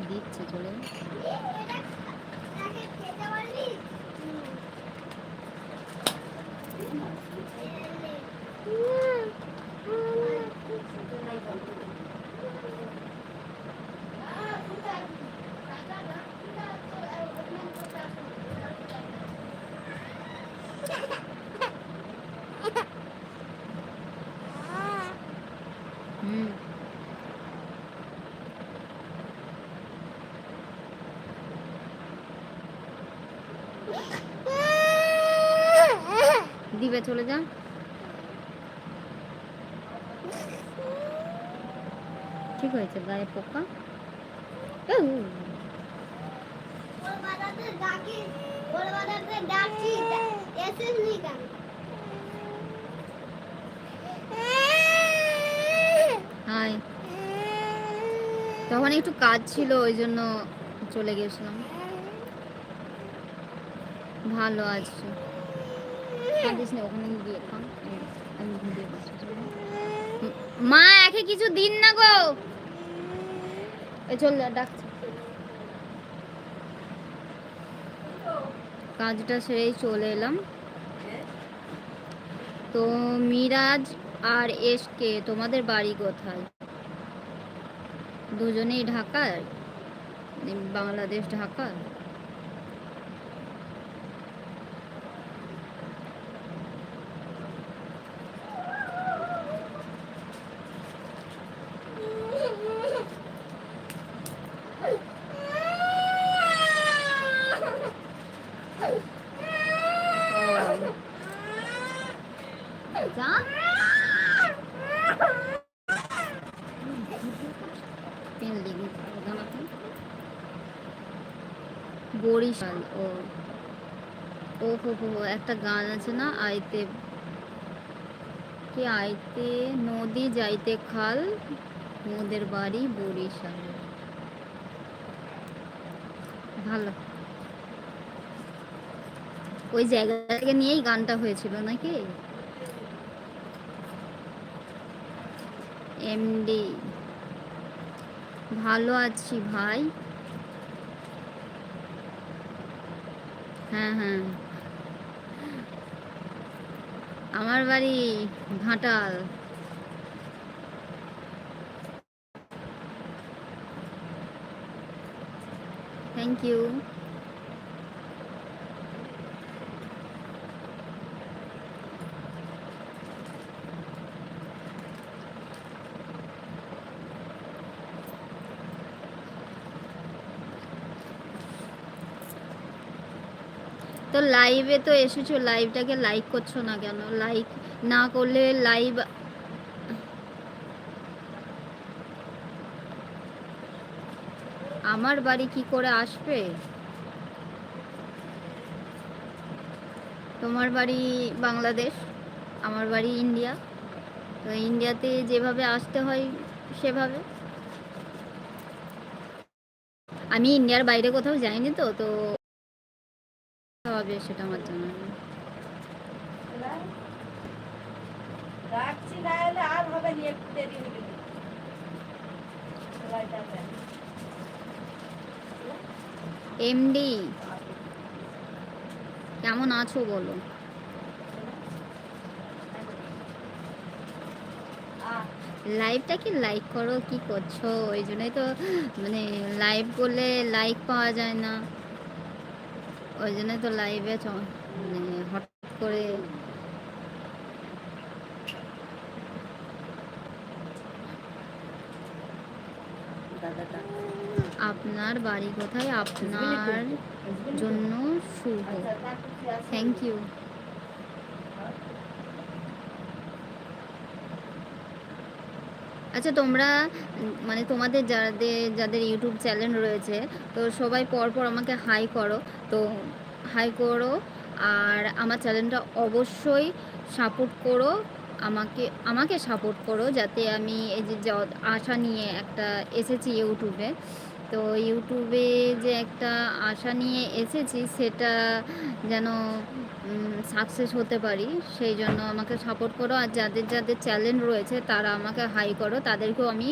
দিচ্ছে চলে দিবে, চলে যা। ঠিক হয়েছে, গায়ে পোকা? তখন একটু কাজ ছিল, ওই জন্য চলে গেছিলাম। ভালো আছে। মা, একে কিছু দিন না গো। চল কাজটা সেরেই চলে এলাম। তো মিরাজ আর এসকে, তোমাদের বাড়ি কোথায়? দুজনেই ঢাকার বাংলাদেশ ঢাকা যা পেন লেগে দাঁড়াতে বরিশাল, ও। ও হো হো একটা গান আছে না? আইতে, কি আইতে? নদী যাইতে খাল, মোদের বাড়ি বরিশাল। ভালো। ওই জায়গা থেকে নিয়েই গানটা হয়েছিল নাকি? এমডি ভালো আছি ভাই। হ্যাঁ হ্যাঁ। আমার বাড়ি ঘাটাল। থ্যাংক ইউ তো লাইভে তো এসেছ লাইভটাকে লাইক করছ না কেন? লাইক না করলে লাইভ আমার বাড়ি কি করে আসবে? তোমার বাড়ি বাংলাদেশ, আমার বাড়ি ইন্ডিয়া। তো ইন্ডিয়াতে যেভাবে আসতে হয়, সেভাবে। আমি ইন্ডিয়ার বাইরে কোথাও যাইনি তো তো হবে সেটা আমার জানা নেই। রাখছি না এলে আর হবে নি একটু দেরি গেলে। সেলাইটা দেন। এমডি কেমন আছো বলো? লাইভটা কি লাইক করো কি করছ? ওই জন্যই তো মানে লাইভ করলে লাইক পাওয়া যায় না। ওই জন্যই তো লাইভে মানে হঠাৎ করে আপনার বাড়ি কোথায়? আপনার জন্য শুভ। থ্যাংক ইউ আচ্ছা তোমরা মানে তোমাদের যাদের যাদের ইউটিউব চ্যানেল রয়েছে, তো সবাই পরপর আমাকে হাই করো। তো হাই করো, আর আমার চ্যানেলটা অবশ্যই সাপোর্ট করো, আমাকে আমাকে সাপোর্ট করো, যাতে আমি এই যে আশা নিয়ে একটা এসেছি ইউটিউবে তো ইউটিউবে যে একটা আশা নিয়ে এসেছি, সেটা যেন সাকসেস হতে পারি। সেই জন্য আমাকে সাপোর্ট করো। আর যাদের যাদের চ্যালেঞ্জ রয়েছে, তারা আমাকে হাই করো। তাদেরকেও আমি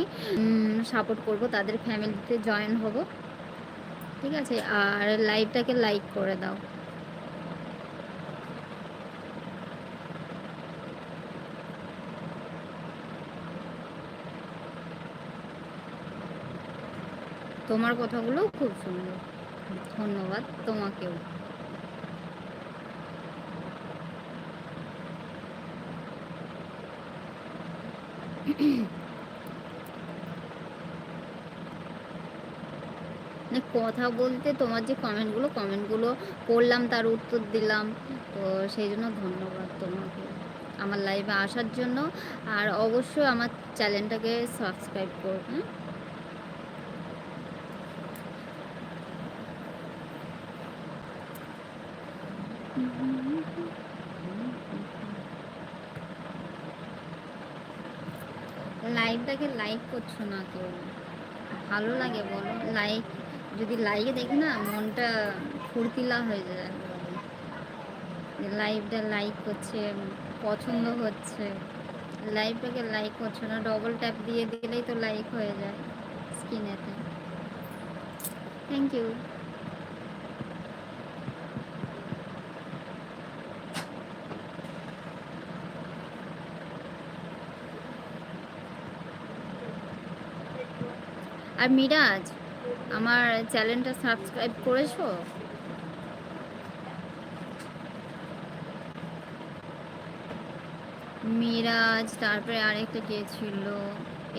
সাপোর্ট করব। তাদের ফ্যামিলিতে জয়েন হব। ঠিক আছে? আর লাইভটাকে লাইক করে দাও। তোমার কথাগুলো খুব সুন্দর। ধন্যবাদ তোমাকেও মানে কথা বলতে তোমার যে কমেন্টগুলো কমেন্টগুলো পড়লাম তার উত্তর দিলাম। তো সেই জন্য ধন্যবাদ তোমাকে আমার লাইভে আসার জন্য। আর অবশ্যই আমার চ্যানেলটাকে সাবস্ক্রাইব করো হ্যাঁ লাইভটাকে লাইক করছ না কেউ? ভালো লাগে বলো। লাইক যদি লাইকে দেখি না, মনটা ফুর্তিলা হয়ে যায়। লাইভটা লাইক করছে, পছন্দ হচ্ছে। লাইভটাকে লাইক করছ না ডবল ট্যাপ দিয়ে দিলেই তো লাইক হয়ে যায় স্ক্রিনেতে থ্যাংক ইউ আর মিরাজ, আমার চ্যানেলটা সাবস্ক্রাইব করেছ? মিরাজ, তারপরে আরেকটা কে ছিল?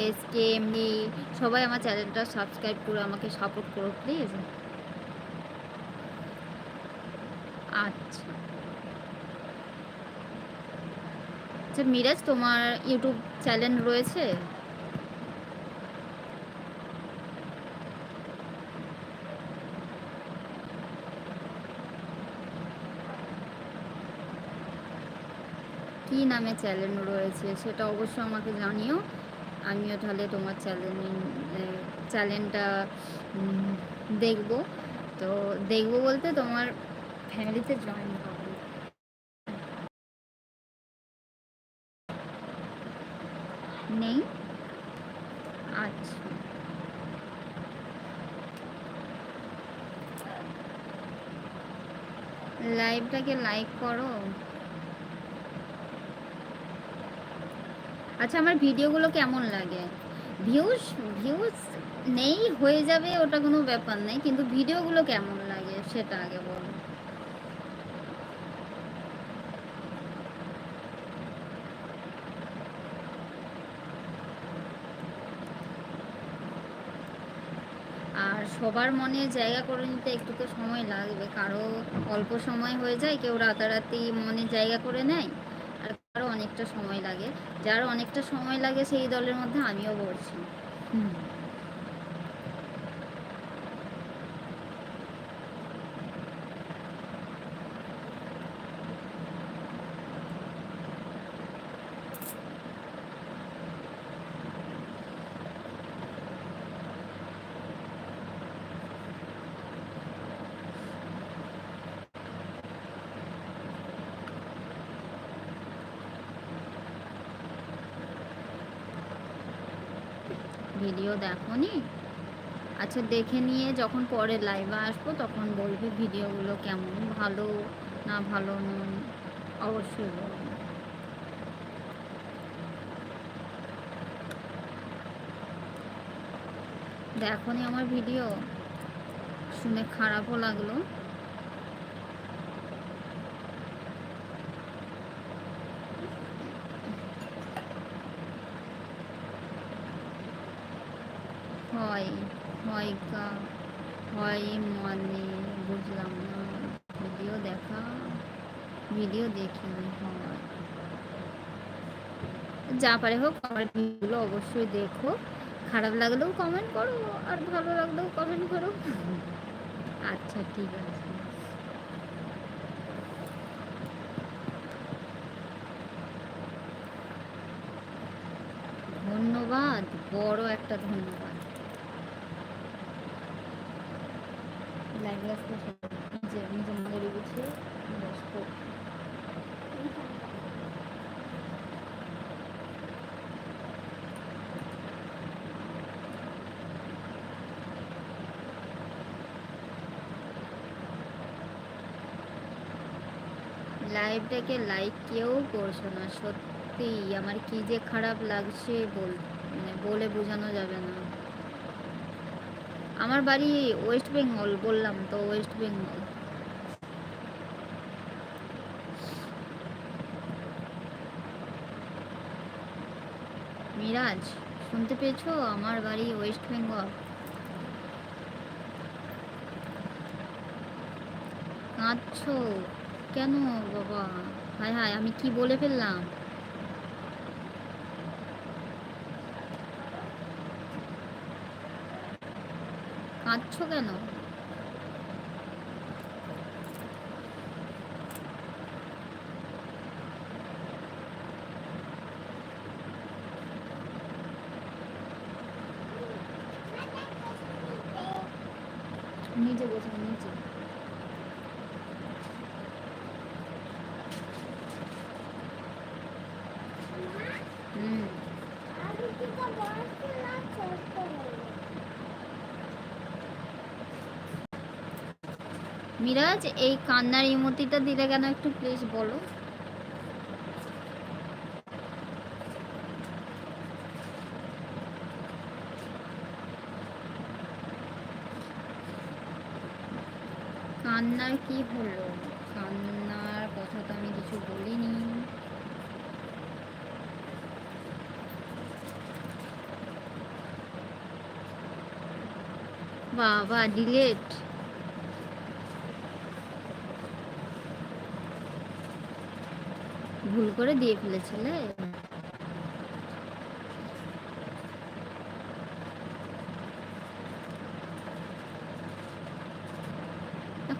এস কে, এমনি সবাই আমার চ্যানেলটা সাবস্ক্রাইব করে আমাকে সাপোর্ট করো প্লিজ আচ্ছা। আচ্ছা মিরাজ, তোমার ইউটিউব চ্যানেল রয়েছে? কি নামে চ্যানেল রয়েছে সেটা অবশ্যই আমাকে জানিও। আমিও তাহলে তোমার চ্যানেল চ্যানেলটা দেখব। তো দেখব বলতে তোমার ফ্যামিলিতে জয়েন হব। নেই? আচ্ছা। লাইভটাকে লাইক করো। আচ্ছা আমার ভিডিওগুলো কেমন লাগে? ভিউজ ভিউজ নেই, হয়ে যাবে, ওটা কোনো ব্যাপার নেই, কিন্তু ভিডিওগুলো কেমন লাগে সেটা আগে বলো। আর সবার মনে জায়গা করে নিতে একটু তো সময় লাগবে, কারও অল্প সময় হয়ে যায়, কেউ রাতারাতি মনে জায়গা করে নেয়। অনেকটা সময় লাগে। যার অনেকটা সময় লাগে সেই দলের মধ্যে আমিও পড়ছি দেখোনি? আচ্ছা দেখে নিয়ে যখন পরে লাইভে আসব, তখন বলবে ভিডিওগুলো কেমন, ভালো না ভালো অবশ্যই বলব। দেখো আমার ভিডিও শুনে খারাপও লাগল হয় হয় কা হয় মানে বুঝলাম না। ভিডিও দেখা, ভিডিও দেখি হয়। যা পারে হোক, আমার ভিডিওগুলো অবশ্যই দেখো। খারাপ লাগলেও কমেন্ট করো, আর ভালো লাগলেও কমেন্ট করো। আচ্ছা ঠিক আছে। ধন্যবাদ, বড় একটা ধন্যবাদ। আসতে নিজে নিজে বসবো লাইভটাকে লাইক কেউ করছ না সত্যি আমার কি যে খারাপ লাগছে বল মানে বলে বোঝানো যাবে না। আমার বাড়ি ওয়েস্ট বেঙ্গল বললাম তো ওয়েস্ট বেঙ্গল মিরাজ, শুনতে পেয়েছ? আমার বাড়ি ওয়েস্ট বেঙ্গল কাঁদছো? কেন বাবা? হায় হায়, আমি কি বলে ফেললাম? কাঁদছো কেন নিচে মিরাজ, এই কান্নার ইমোতিটা দিলে কেন একটু প্লিজ বলো। কান্নার কি হলো? কান্নার কথা তো আমি কিছু বলিনি। বাবা ডিলেট ভুল করে দিয়ে ফেলেছিলে?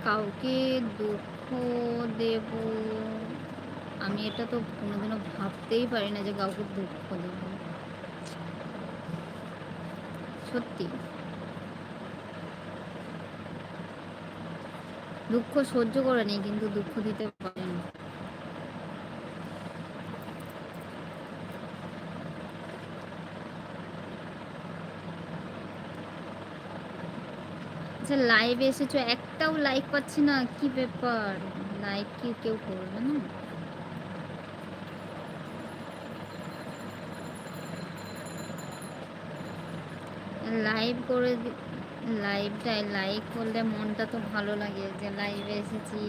কাউকে দুঃখ দেব, আমি এটা তো কোনোদিনও ভাবতেই পারি না যে কাউকে দুঃখ দেব। সত্যি। দুঃখ সহ্য করে নেই, কিন্তু দুঃখ দিতে পারি না আচ্ছা লাইভে এসেছ, একটাও লাইক পাচ্ছি না, কি ব্যাপার? লাইক কি কেউ করবে না? লাইভ করে লাইভটায় লাইক করলে মনটা তো ভালো লাগে যে লাইভে এসেছি,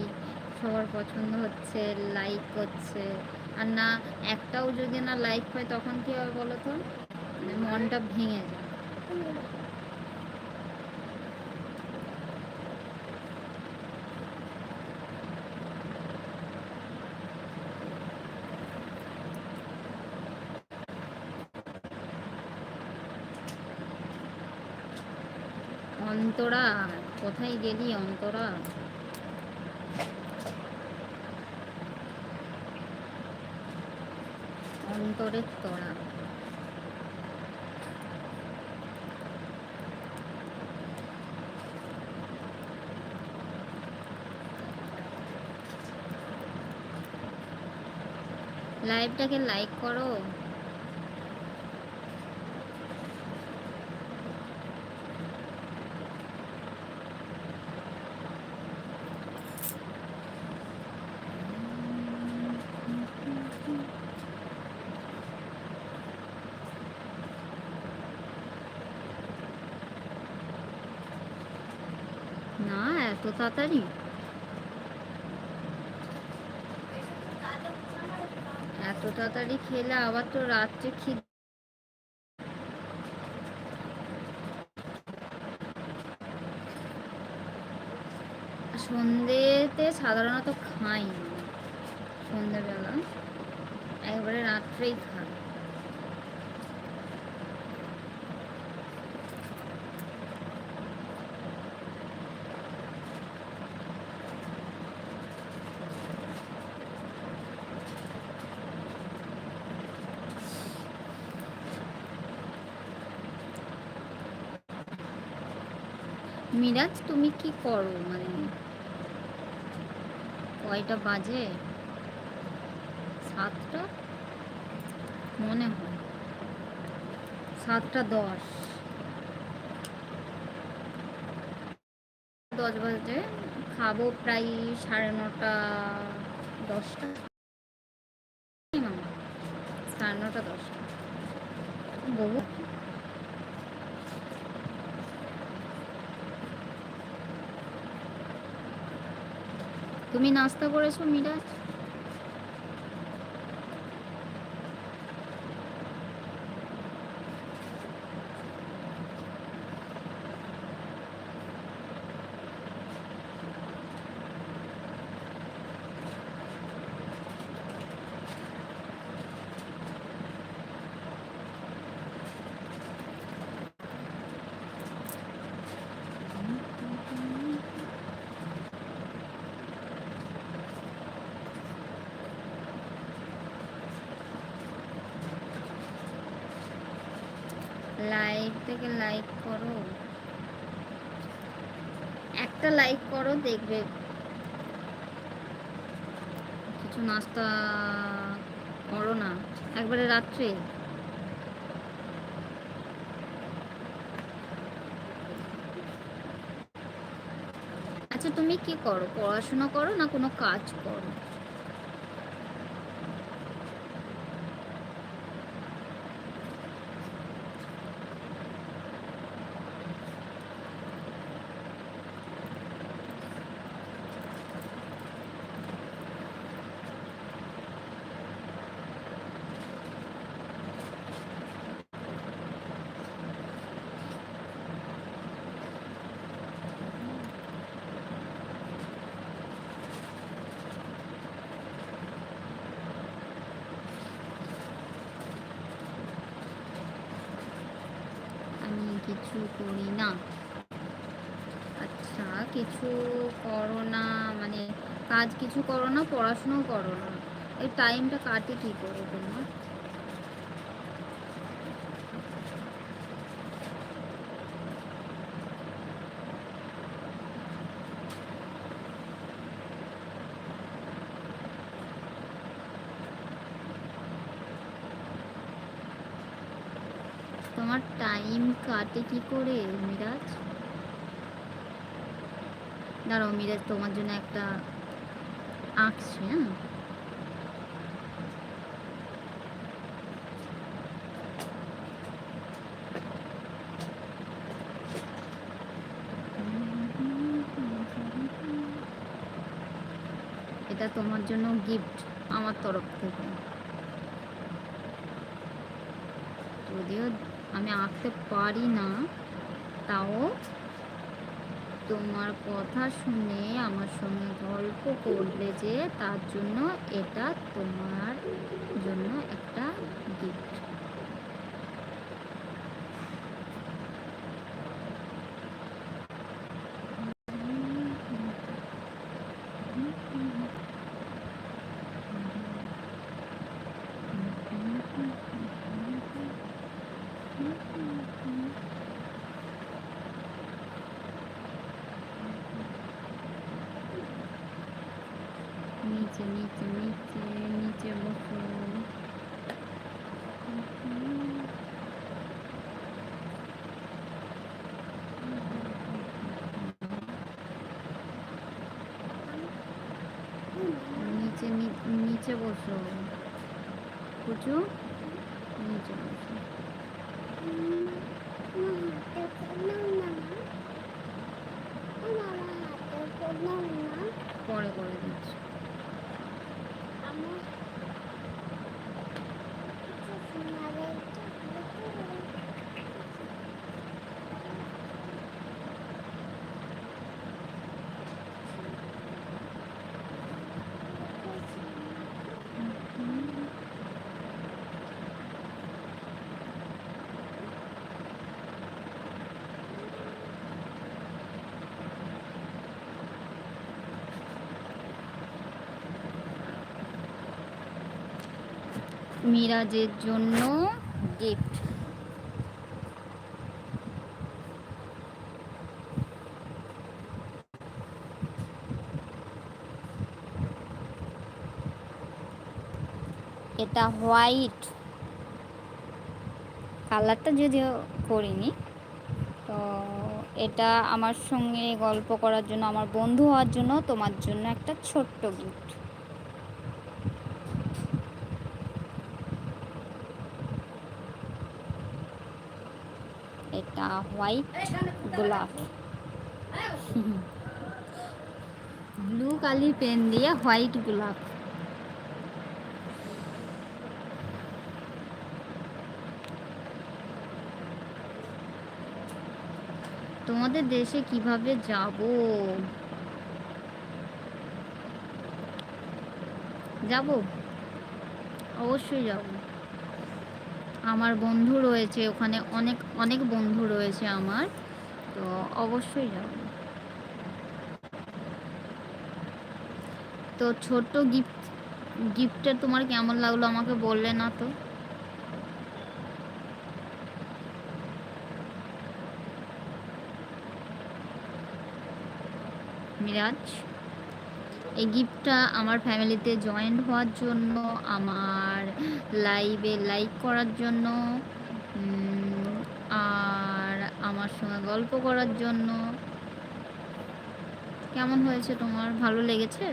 সবার পছন্দ হচ্ছে লাইক করছে। আর না, একটাও যদি না লাইক হয় তখন কি হবে বলো তো? মানে মনটা ভেঙে যায়। অন্তরা কোথায় গেলি অন্তরা? অন্তরের তোরা। লাইভটাকে লাইক করো। এত তাড়াতাড়ি। এত তাড়াতাড়ি খেলে আবার তো রাত্রে খিদ। সন্ধ্যেতে সাধারণত খাই না সন্ধ্যেবেলা একবারে রাত্রেই খাই। মিরাজ, তুমি কি করো? মানে কয়টা বাজে? সাতটা? মনে হয়। সাতটা দশ। দশ বাজে। খাব প্রায় সাড়ে নটা, দশটা এই মামা, সাড়ে নটা দশটা বহু তুমি নাস্তা করেছ মিরাজ? লাইক থেকে লাইক করো। একটা লাইক করো, দেখবে কিছু নাস্তা করো না। একবারে রাত্রে। আচ্ছা তুমি কি করো? পড়াশোনা করো না কোনো কাজ করো আমি কিছু করি না আচ্ছা কিছু করো না মানে কাজ কিছু করো না পড়াশুনো করো না এই টাইমটা কাটে কি করে তোমার? তোমার টাইম কাটে কি করে, মিরাজ? দাঁড়াও, মিরাজ তোমার জন্য একটা আঁকছি হ্যাঁ? এটা তোমার জন্য গিফট আমার তরফ থেকে। যদিও আমি আঁকতে পারি না, তাও তোমার কথা শুনে আমার সঙ্গে গল্প করলে যে তার জন্য এটা তোমার জন্য একটা গিফট নিচে নিচে নিচে নিচে বসো নিচে নি- নিচে বসো। কুচু নিচে বসো। পরে করে দিচ্ছি। মিরাজের জন্য গিফট এটা হোয়াইট কালারটা যদিও করিনি, তো এটা আমার সঙ্গে গল্প করার জন্য, আমার বন্ধু হওয়ার জন্য তোমার জন্য একটা ছোট্ট গিফট এটা হোয়াইট গোলাপ ব্লু কালি পেন দিয়ে হোয়াইট গোলাপ তোমাদের দেশে কীভাবে যাব? যাব? অবশ্যই যাব। আমার বন্ধু রয়েছে, ওখানে অনেক অনেক বন্ধু রয়েছে আমার, তো অবশ্যই যাব। তো ছোট্ট গিফট গিফটটা তোমার কেমন লাগল আমাকে বললে না তো? মিরাজ? এই গিফটটা আমার ফ্যামিলিতে জয়েন্ট হওয়ার জন্য, আমার লাইভে লাইক করার জন্য আর আমার সঙ্গে গল্প করার জন্য। কেমন হয়েছে তোমার? ভালো লেগেছে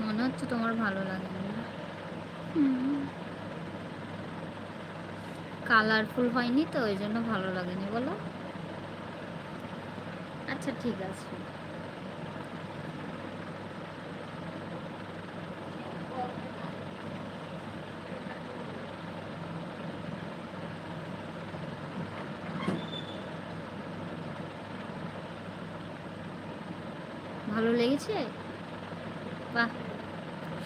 মনে হচ্ছে তোমার ভালো লাগে কালারফুল হয়নি তো, ওই জন্য ভালো লাগেনি, বলো। আচ্ছা ঠিক আছে। ভালো লেগেছে? বাহ।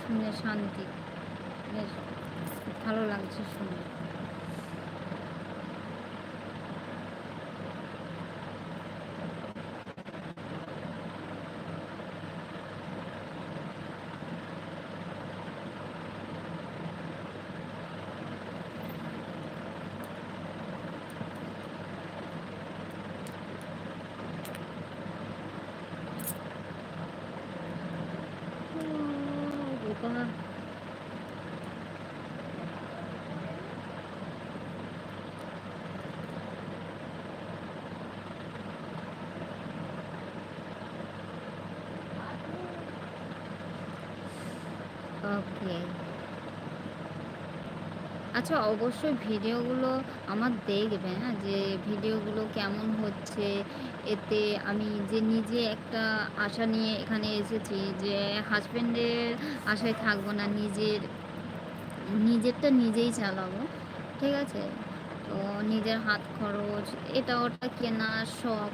শুনে শান্তি। বেশ ভালো লাগছে শুনে ওকে। আচ্ছা অবশ্যই ভিডিওগুলো আমার দেখবে হ্যাঁ? যে ভিডিওগুলো কেমন হচ্ছে, এতে আমি যে নিজে একটা আশা নিয়ে এখানে এসেছি যে হাজব্যান্ডের আশায় থাকব না, নিজের, নিজেরটা নিজেই চালাবো, ঠিক আছে? তো নিজের হাত খরচ, এটা ওটা কেনা শখ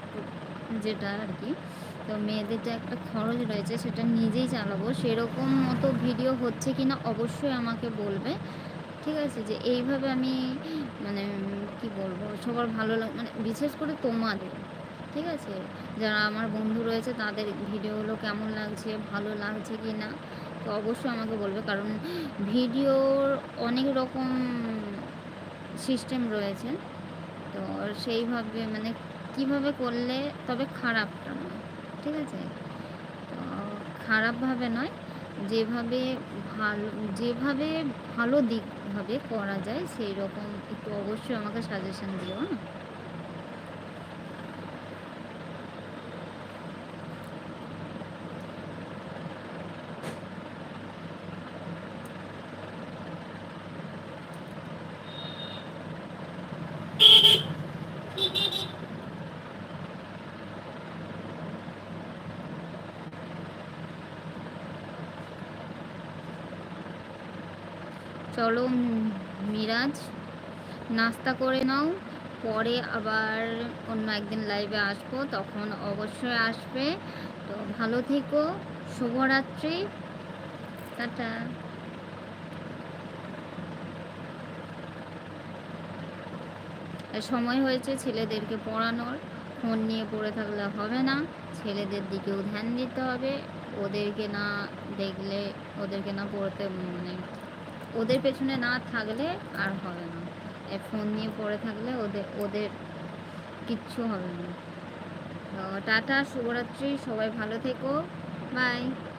যেটা আর কি। তো মেয়েদের যে একটা খরচ রয়েছে সেটা নিজেই চালাবো, সেরকম মতো ভিডিও হচ্ছে কি না অবশ্যই আমাকে বলবে। ঠিক আছে? যে এইভাবে আমি মানে কি বলব, সবার ভালো লাগ মানে বিশেষ করে তোমাদের। ঠিক আছে? যারা আমার বন্ধু রয়েছে তাদের ভিডিওগুলো কেমন লাগছে, ভালো লাগছে কি না তো অবশ্যই আমাকে বলবে। কারণ ভিডিওর অনেক রকম সিস্টেম রয়েছে। তো সেইভাবে মানে কীভাবে করলে তবে খারাপটা নয়। ঠিক আছে? তো খারাপভাবে নয়, যেভাবে ভালো যেভাবে ভালো দিকভাবে করা যায় সেই রকম একটু অবশ্যই আমাকে সাজেশন দিও হ্যাঁ? চলো মিরাজ, নাস্তা করে নাও, পরে আবার অন্য একদিন লাইভে আসব, তখন অবশ্যই আসবে। তো ভালো থেকো, শুভরাত্রি, টাটা। সময় হয়েছে ছেলেদেরকে পড়ানোর, ফোন নিয়ে পড়ে থাকলে হবে না, ছেলেদের দিকেও ধ্যান দিতে হবে, ওদেরকে না দেখলে, ওদেরকে না পড়তে মানে ওদের পেছনে না থাকলে আর হবে না। ফোন নিয়ে পড়ে থাকলে ওদের ওদের কিচ্ছু হবে না। টাটা, শুভরাত্রি, সবাই ভালো থেকো। বাই।